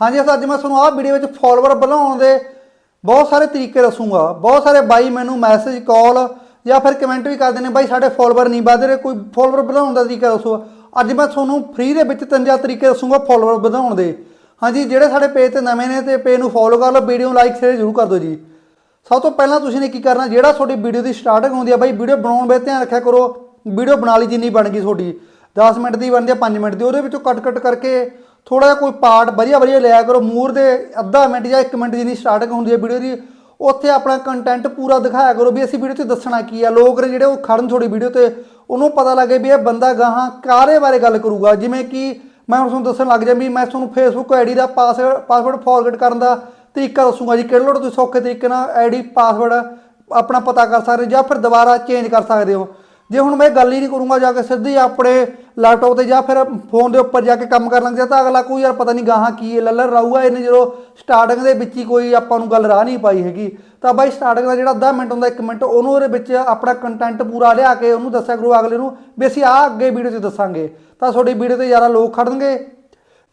ਹਾਂਜੀ, ਸਰ, ਅੱਜ ਮੈਂ ਤੁਹਾਨੂੰ ਆਹ ਵੀਡੀਓ ਵਿੱਚ ਫਾਲੋਅਰ ਬਣਾਉਣ ਦੇ ਬਹੁਤ ਸਾਰੇ ਤਰੀਕੇ ਦੱਸੂਗਾ। ਬਹੁਤ ਸਾਰੇ ਬਾਈ ਮੈਨੂੰ ਮੈਸੇਜ ਕਾਲ ਜਾਂ ਫਿਰ ਕਮੈਂਟ ਵੀ ਕਰਦੇ ਨੇ, ਬਾਈ, ਸਾਡੇ ਫਾਲੋਅਰ ਨਹੀਂ ਵੱਧ ਰਹੇ। ਕੋਈ ਫਾਲੋਅਰ ਵਧਾਉਣ ਦਾ ਤਰੀਕਾ ਦੱਸੋ ਅੱਜ ਮੈਂ ਤੁਹਾਨੂੰ ਫ੍ਰੀ ਦੇ ਵਿੱਚ ਤਿੰਨ ਚਾਰ ਤਰੀਕੇ ਦੱਸੂਗਾ ਫਾਲੋਅਰ ਵਧਾਉਣ ਦੇ। ਹਾਂਜੀ, ਜਿਹੜੇ ਸਾਡੇ ਪੇਜ ਤੇ ਨਵੇਂ ਨੇ ਤੇ ਪੇਜ ਨੂੰ ਫੋਲੋ ਕਰ ਲਓ ਵੀਡੀਓ ਨੂੰ ਲਾਈਕ ਸ਼ੇਅਰ ਜ਼ਰੂਰ ਕਰ ਦਿਓ ਜੀ। ਸਭ ਤੋਂ ਪਹਿਲਾਂ ਤੁਸੀਂ ਨੇ ਕੀ ਕਰਨਾ, ਜਿਹੜਾ ਤੁਹਾਡੀ ਵੀਡੀਓ ਦੀ ਸਟਾਰਟਿੰਗ ਹੁੰਦੀ ਆ, ਬਾਈ ਵੀਡੀਓ ਬਣਾਉਣ ਵੇਲੇ ਧਿਆਨ ਰੱਖਿਆ ਕਰੋ ਵੀਡੀਓ ਬਣਾ ਲਈ ਜਿੰਨੀ ਬਣ ਗਈ ਤੁਹਾਡੀ। 10 ਮਿੰਟ ਦੀ ਬਣਦੀ ਆ 5 ਮਿੰਟ ਦੀ, ਉਹਦੇ ਵਿੱਚੋਂ ਕੱਟ ਕੱਟ ਕਰਕੇ ਥੋੜਾ ਜਿਹਾ ਕੋਈ ਪਾਰਟ ਵਧੀਆ ਵਧੀਆ ਲਿਆ ਕਰੋ ਮੂਰ ਦੇ ਅੱਧਾ ਮਿੰਟ ਜਾਂ 1 ਮਿੰਟ ਜਿੰਨੀ ਸਟਾਰਟਿੰਗ ਹੁੰਦੀ ਹੈ ਵੀਡੀਓ ਦੀ, ਉੱਥੇ ਆਪਣਾ ਕੰਟੈਂਟ ਪੂਰਾ ਦਿਖਾਇਆ ਕਰੋ ਵੀ ਅਸੀਂ ਵੀਡੀਓ 'ਚ ਦੱਸਣਾ ਕੀ ਆ। ਲੋਕ ਨੇ ਜਿਹੜੇ ਉਹ ਖੜਨ ਥੋੜੀ ਵੀਡੀਓ ਤੇ, ਉਹਨੂੰ ਪਤਾ ਲੱਗੇ ਵੀ ਇਹ ਬੰਦਾ ਗਾਹਾਂ ਕਾਰੇ ਬਾਰੇ ਗੱਲ ਕਰੂਗਾ। ਜਿਵੇਂ ਕਿ ਮੈਂ ਹੁਣ ਤੁਹਾਨੂੰ ਦੱਸਣ ਲੱਗ ਜਾਂ ਵੀ ਮੈਂ ਤੁਹਾਨੂੰ ਫੇਸਬੁੱਕ ਆਈਡੀ ਦਾ ਪਾਸਵਰਡ ਪਾਸਵਰਡ ਫੋਰਗੇਟ ਕਰਨ ਦਾ ਤਰੀਕਾ ਦੱਸੂਗਾ ਜੀ। ਕਿਹੜੇ ਲੋੜ ਤੁਸੀਂ ਸੌਖੇ ਤਰੀਕੇ ਨਾਲ ਆਈਡੀ ਪਾਸਵਰਡ ਆਪਣਾ ਪਤਾ ਕਰ ਸਕਦੇ ਜਾਂ ਫਿਰ ਦੁਬਾਰਾ ਚੇਂਜ ਕਰ ਸਕਦੇ ਹੋ। ਜੇ ਹੁਣ ਮੈਂ ਗੱਲ ਹੀ ਨਹੀਂ ਕਰੂੰਗਾ, ਜਾ ਕੇ ਸਿੱਧੀ ਆਪਣੇ ਲੈਪਟਾਪ ਤੇ ਜਾਂ ਫਿਰ ਫੋਨ ਦੇ ਉੱਪਰ ਜਾ ਕੇ ਕੰਮ ਕਰਨ ਕਰ ਲਾਂਗੇ ਤਾਂ ਅਗਲਾ ਕੋਈ ਯਾਰ ਪਤਾ ਨਹੀਂ ਗਾਹਾਂ ਕੀ ਹੈ। ਲੱਲਰ ਰਹੂਗਾ ਇਹਨੇ ਜਦੋਂ ਸਟਾਰਟਿੰਗ ਦੇ ਵਿੱਚ ਹੀ ਕੋਈ ਆਪਾਂ ਨੂੰ ਗੱਲ ਰਾਹ ਨਹੀਂ ਪਾਈ ਹੈਗੀ। ਤਾਂ ਬਾਈ ਸਟਾਰਟਿੰਗ ਦਾ ਜਿਹੜਾ ਅੱਧਾ ਮਿੰਟ ਹੁੰਦਾ 1 ਮਿੰਟ, ਉਹਨੂੰ ਉਹਦੇ ਵਿੱਚ ਆਪਣਾ ਕੰਟੈਂਟ ਪੂਰਾ ਲਿਆ ਕੇ ਉਹਨੂੰ ਦੱਸਿਆ ਕਰੋ ਅਗਲੇ ਨੂੰ ਵੀ ਅਸੀਂ ਆਹ ਅੱਗੇ ਵੀਡੀਓ 'ਚ ਦੱਸਾਂਗੇ। ਤਾਂ ਤੁਹਾਡੀ ਵੀਡੀਓ ਤੇ ਜ਼ਿਆਦਾ ਲੋਕ ਖੜਨਗੇ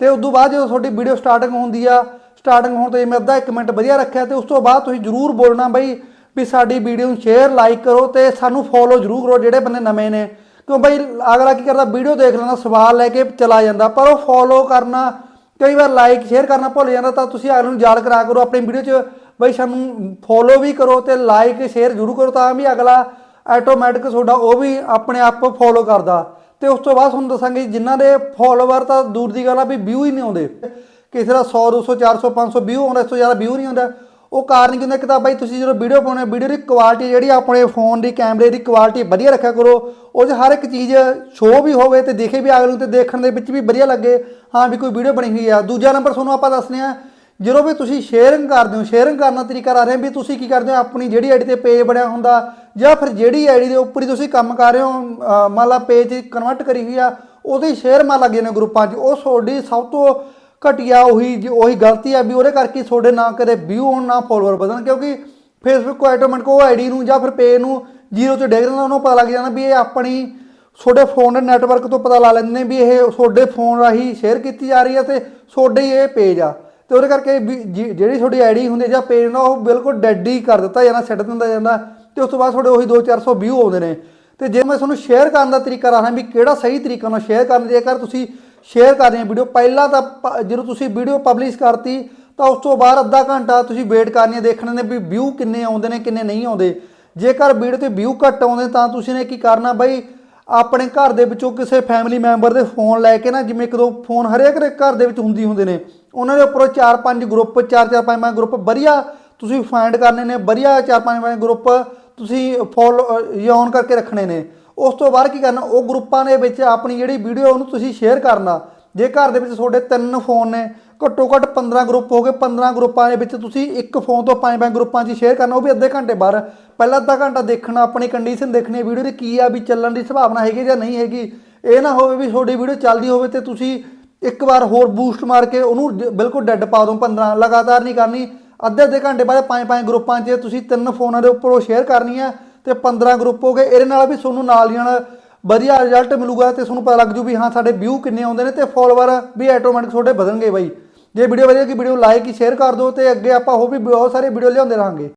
ਤੇ ਉਸ ਤੋਂ ਬਾਅਦ ਜਦੋਂ ਤੁਹਾਡੀ ਵੀਡੀਓ ਸਟਾਰਟਿੰਗ ਹੁੰਦੀ ਆ ਸਟਾਰਟਿੰਗ ਹੋਣ ਤੋਂ ਜਿਵੇਂ ਅੱਧਾ 1 ਮਿੰਟ ਵਧੀਆ ਰੱਖਿਆ ਤੇ ਉਸ ਤੋਂ ਬਾਅਦ ਤੁਸੀਂ ਜਰੂਰ ਬੋਲਣਾ ਬਈ ਵੀ ਸਾਡੀ ਵੀਡੀਓ ਨੂੰ ਸ਼ੇਅਰ ਲਾਈਕ ਕਰੋ ਤੇ ਸਾਨੂੰ ਫੋਲੋ ਜਰੂਰ ਕਰੋ ਜਿਹੜੇ ਬੰਦੇ ਨਵੇਂ ਨੇ। ਕਿਉਂ ਬਈ, ਅਗਲਾ ਕੀ ਕਰਦਾ, ਵੀਡੀਓ ਦੇਖ ਲੈਂਦਾ, ਸਵਾਲ ਲੈ ਕੇ ਚਲਾ ਜਾਂਦਾ। ਪਰ ਉਹ ਫੋਲੋ ਕਰਨਾ, ਕਈ ਵਾਰ ਲਾਈਕ ਸ਼ੇਅਰ ਕਰਨਾ ਭੁੱਲ ਜਾਂਦਾ, ਤਾਂ ਤੁਸੀਂ ਅਗਲੇ ਨੂੰ ਯਾਦ ਕਰਾ ਕਰੋ ਆਪਣੀ ਵੀਡੀਓ 'ਚ। ਬਈ, ਸਾਨੂੰ ਫੋਲੋ ਵੀ ਕਰੋ ਤੇ ਲਾਈਕ ਸ਼ੇਅਰ ਜਰੂਰ ਕਰੋ, ਤਾਂ ਵੀ ਅਗਲਾ ਆਟੋਮੈਟਿਕ ਤੁਹਾਡਾ ਉਹ ਵੀ ਆਪਣੇ ਆਪ ਫੋਲੋ ਕਰਦਾ। ਤੇ ਉਸ ਤੋਂ ਬਾਅਦ ਤੁਹਾਨੂੰ ਦੱਸਾਂਗੇ, ਜਿਨ੍ਹਾਂ ਦੇ ਫੋਲੋਵਰ ਤਾਂ ਦੂਰ ਦੀ ਗੱਲ ਆ ਵੀ ਵਿਊ ਹੀ ਨਹੀਂ ਆਉਂਦੇ। ਕਿਸੇ ਦਾ 100 200 400 500 ਵਿਊ ਆਉਂਦਾ, ਇਸ ਤੋਂ ਜ਼ਿਆਦਾ ਵਿਊ ਨਹੀਂ ਆਉਂਦਾ। ਉਹ ਕਾਰਨ ਕੀ ਹੁੰਦਾ? ਇੱਕ ਤਾਂ ਬਾਈ ਤੁਸੀਂ ਜਦੋਂ ਵੀਡੀਓ ਪਾਉਣੇ ਵੀਡੀਓ ਦੀ ਕੁਆਲਿਟੀ ਜਿਹੜੀ ਆਪਣੇ ਫੋਨ ਦੀ ਕੈਮਰੇ ਦੀ ਕੁਆਲਿਟੀ ਵਧੀਆ ਰੱਖਿਆ ਕਰੋ। ਉਹ 'ਚ ਹਰ ਇੱਕ ਚੀਜ਼ ਸ਼ੋਅ ਵੀ ਹੋਵੇ ਤੇ ਦਿਖੇ ਵੀ ਅਗਲੇ ਨੂੰ ਤੇ ਦੇਖਣ ਦੇ ਵਿੱਚ ਵੀ ਵਧੀਆ ਲੱਗੇ। ਹਾਂ ਵੀ ਕੋਈ ਵੀਡੀਓ ਬਣੀ ਹੋਈ ਆ। ਦੂਜਾ ਨੰਬਰ ਤੁਹਾਨੂੰ ਆਪਾਂ ਦੱਸਦੇ ਆ ਜਦੋਂ ਵੀ ਤੁਸੀਂ ਸ਼ੇਅਰਿੰਗ ਕਰਦੇ ਹੋ ਸ਼ੇਅਰਿੰਗ ਕਰਨ ਦਾ ਤਰੀਕਾ ਆ ਰਿਹਾ ਵੀ ਤੁਸੀਂ ਕੀ ਕਰਦੇ ਹੋ? ਆਪਣੀ ਜਿਹੜੀ ਆਈਡੀ ਤੇ ਪੇਜ ਬਣਿਆ ਹੁੰਦਾ ਜਾਂ ਫਿਰ ਜਿਹੜੀ ਆਈਡੀ ਦੇ ਉੱਪਰ ਹੀ ਤੁਸੀਂ ਕੰਮ ਕਰ ਰਹੇ ਹੋ ਮੰਨ ਲਾ ਪੇਜ ਕਨਵਰਟ ਕਰੀ ਹੋਈ ਆ, ਉਹਦੇ ਸ਼ੇਅਰ ਮਾ ਲੱਗੇ ਨੇ ਗਰੁੱਪਾਂ 'ਚ। ਉਹ ਤੁਹਾਡੀ ਸਭ ਤੋਂ ਘਟੀਆ ਉਹੀ ਉਹੀ ਗਲਤੀ ਆ ਵੀ ਉਹਦੇ ਕਰਕੇ ਤੁਹਾਡੇ ਨਾ ਕਦੇ ਵਿਊ ਹੋਣ, ਨਾ ਫੋਲੋਅਰ ਵਧਣ, ਕਿਉਂਕਿ ਫੇਸਬੁੱਕ ਆਟੋਮੈਟਿਕ ਉਹ ਆਈਡੀ ਨੂੰ ਜਾਂ ਫਿਰ ਪੇਜ ਨੂੰ ਜ਼ੀਰੋ ਤੇ ਡਿੱਗ ਦਿੰਦਾ ਉਹਨੂੰ ਪਤਾ ਲੱਗ ਜਾਂਦਾ ਵੀ ਇਹ ਆਪਣੀ ਤੁਹਾਡੇ ਫੋਨ ਦੇ ਨੈਟਵਰਕ ਤੋਂ ਪਤਾ ਲਾ ਲੈਂਦੇ ਨੇ ਵੀ ਇਹ ਤੁਹਾਡੇ ਫੋਨ ਰਾਹੀਂ ਸ਼ੇਅਰ ਕੀਤੀ ਜਾ ਰਹੀ ਹੈ ਤੇ ਤੁਹਾਡੇ ਹੀ ਇਹ ਪੇਜ ਆ। ਤੇ ਉਹਦੇ ਕਰਕੇ ਵੀ ਜਿ- ਜਿਹੜੀ ਤੁਹਾਡੀ ਆਈਡੀ ਹੁੰਦੀ ਜਾਂ ਪੇਜ ਨਾ ਉਹ ਬਿਲਕੁਲ ਡੈਡ ਹੀ ਕਰ ਦਿੱਤਾ ਜਾਂਦਾ, ਛੱਡ ਦਿੰਦਾ ਜਾਂਦਾ ਤੇ ਉਸ ਤੋਂ ਬਾਅਦ ਤੁਹਾਡੇ ਉਹੀ 2-400 ਵਿਊ ਆਉਂਦੇ ਨੇ। ਤੇ ਜੇ ਮੈਂ ਤੁਹਾਨੂੰ ਸ਼ੇਅਰ ਕਰਨ ਦਾ ਤਰੀਕਾ ਦੱਸਣਾ ਵੀ ਕਿਹੜਾ ਸਹੀ ਤਰੀਕਾ ਨਾਲ ਸ਼ੇਅਰ ਕਰਨ ਜੇਕਰ ਤੁਸੀਂ ਸ਼ੇਅਰ ਕਰਨੀ ਹੈ ਵੀਡੀਓ। ਪਹਿਲਾਂ ਤਾਂ ਪ- ਜਦੋਂ ਤੁਸੀਂ ਵੀਡੀਓ ਪਬਲਿਸ਼ ਕਰਤੀ, ਤਾਂ ਉਸ ਤੋਂ ਬਾਅਦ ਅੱਧਾ ਘੰਟਾ ਤੁਸੀਂ ਵੇਟ ਕਰਨੀ ਹੈ ਦੇਖਣ ਨੇ ਵੀ ਵਿਊ ਕਿੰਨੇ ਆਉਂਦੇ ਨੇ, ਕਿੰਨੇ ਨਹੀਂ ਆਉਂਦੇ। ਜੇਕਰ ਵੀਡੀਓ ਤੇ ਵਿਊ ਘੱਟ ਆਉਂਦੇ, ਤਾਂ ਤੁਸੀਂ ਨੇ ਕੀ ਕਰਨਾ ਬਈ, ਆਪਣੇ ਘਰ ਦੇ ਵਿੱਚੋਂ ਕਿਸੇ ਫੈਮਿਲੀ ਮੈਂਬਰ ਦੇ ਫੋਨ ਲੈ ਕੇ ਨਾ, ਜਿਵੇਂ ਇੱਕ ਦੋ ਫੋਨ ਹਰੇਕ ਦੇ ਘਰ ਦੇ ਵਿੱਚ ਹੁੰਦੀ ਹੁੰਦੇ ਨੇ, ਉਹਨਾਂ ਦੇ ਉੱਪਰੋਂ ਚਾਰ ਪੰਜ ਗਰੁੱਪ ਚਾਰ ਚਾਰ ਪੰਜ ਪੰਜ ਗਰੁੱਪ ਵਧੀਆ ਤੁਸੀਂ ਫਾਈਂਡ ਕਰਨੇ ਨੇ, ਵਧੀਆ ਚਾਰ ਪੰਜ ਪੰਜ ਗਰੁੱਪ ਤੁਸੀਂ ਫੋਲੋ ਯੋਨ ਕਰਕੇ ਰੱਖਣੇ ਨੇ। ਉਸ ਤੋਂ ਬਾਅਦ ਕੀ ਕਰਨਾ, ਉਹ ਗਰੁੱਪਾਂ ਦੇ ਵਿੱਚ ਆਪਣੀ ਜਿਹੜੀ ਵੀਡੀਓ ਉਹਨੂੰ ਤੁਸੀਂ ਸ਼ੇਅਰ ਕਰਨਾ। ਜੇ ਘਰ ਦੇ ਵਿੱਚ ਤੁਹਾਡੇ ਤਿੰਨ ਫੋਨ ਨੇ ਘੱਟੋ ਘੱਟ 15 ਗਰੁੱਪ ਹੋ ਗਏ 15 ਗਰੁੱਪਾਂ ਦੇ ਵਿੱਚ ਤੁਸੀਂ ਇੱਕ ਫੋਨ ਤੋਂ ਪੰਜ ਪੰਜ ਗਰੁੱਪਾਂ 'ਚ ਸ਼ੇਅਰ ਕਰਨਾ, ਉਹ ਵੀ ਅੱਧੇ ਘੰਟੇ ਬਾਅਦ। ਪਹਿਲਾਂ ਅੱਧਾ ਘੰਟਾ ਦੇਖਣਾ, ਆਪਣੀ ਕੰਡੀਸ਼ਨ ਦੇਖਣੀ ਵੀਡੀਓ ਦੀ ਕੀ ਆ, ਵੀ ਚੱਲਣ ਦੀ ਸੰਭਾਵਨਾ ਹੈਗੀ ਜਾਂ ਨਹੀਂ ਹੈਗੀ। ਇਹ ਨਾ ਹੋਵੇ ਵੀ ਤੁਹਾਡੀ ਵੀਡੀਓ ਚੱਲਦੀ ਹੋਵੇ ਤੇ ਤੁਸੀਂ ਇੱਕ ਵਾਰ ਹੋਰ ਬੂਸਟ ਮਾਰ ਕੇ ਉਹਨੂੰ ਡ- ਬਿਲਕੁਲ ਡੈੱਡ ਪਾ ਦਿਓ 15 ਲਗਾਤਾਰ ਨਹੀਂ ਕਰਨੀ। ਅੱਧੇ ਅੱਧੇ ਘੰਟੇ ਬਾਅਦ ਪੰਜ ਪੰਜ ਗਰੁੱਪਾਂ 'ਚ ਤੁਸੀਂ ਤਿੰਨ ਫੋਨਾਂ ਦੇ ਉੱਪਰ ਉਹ ਸ਼ੇਅਰ ਕਰਨੀ ਹੈ ਤੇ 15 ਗਰੁੱਪ ਹੋ ਗਏ। ਇਹਦੇ ਨਾਲ ਵੀ ਤੁਹਾਨੂੰ ਨਾਲ ਦੀ ਨਾਲ ਵਧੀਆ ਰਿਜ਼ਲਟ ਮਿਲੂਗਾ ਤੇ ਤੁਹਾਨੂੰ ਪਤਾ ਲੱਗ ਜੂ ਵੀ ਹਾਂ, ਸਾਡੇ ਵਿਊ ਕਿੰਨੇ ਆਉਂਦੇ ਨੇ ਤੇ ਫੋਲੋਅਰ ਵੀ ਆਟੋਮੈਟਿਕ ਤੁਹਾਡੇ ਵਧਣਗੇ ਬਾਈ। ਜੇ ਵੀਡੀਓ ਵਧੀਆ ਕਿ ਵੀਡੀਓ ਲਾਈਕ ਹੀ ਸ਼ੇਅਰ ਕਰ ਦਿਓ ਤੇ ਅੱਗੇ ਆਪਾਂ ਹੋਰ ਵੀ ਬਹੁਤ ਸਾਰੇ ਵੀਡੀਓ ਲਿਆਉਂਦੇ ਰਹਾਂਗੇ।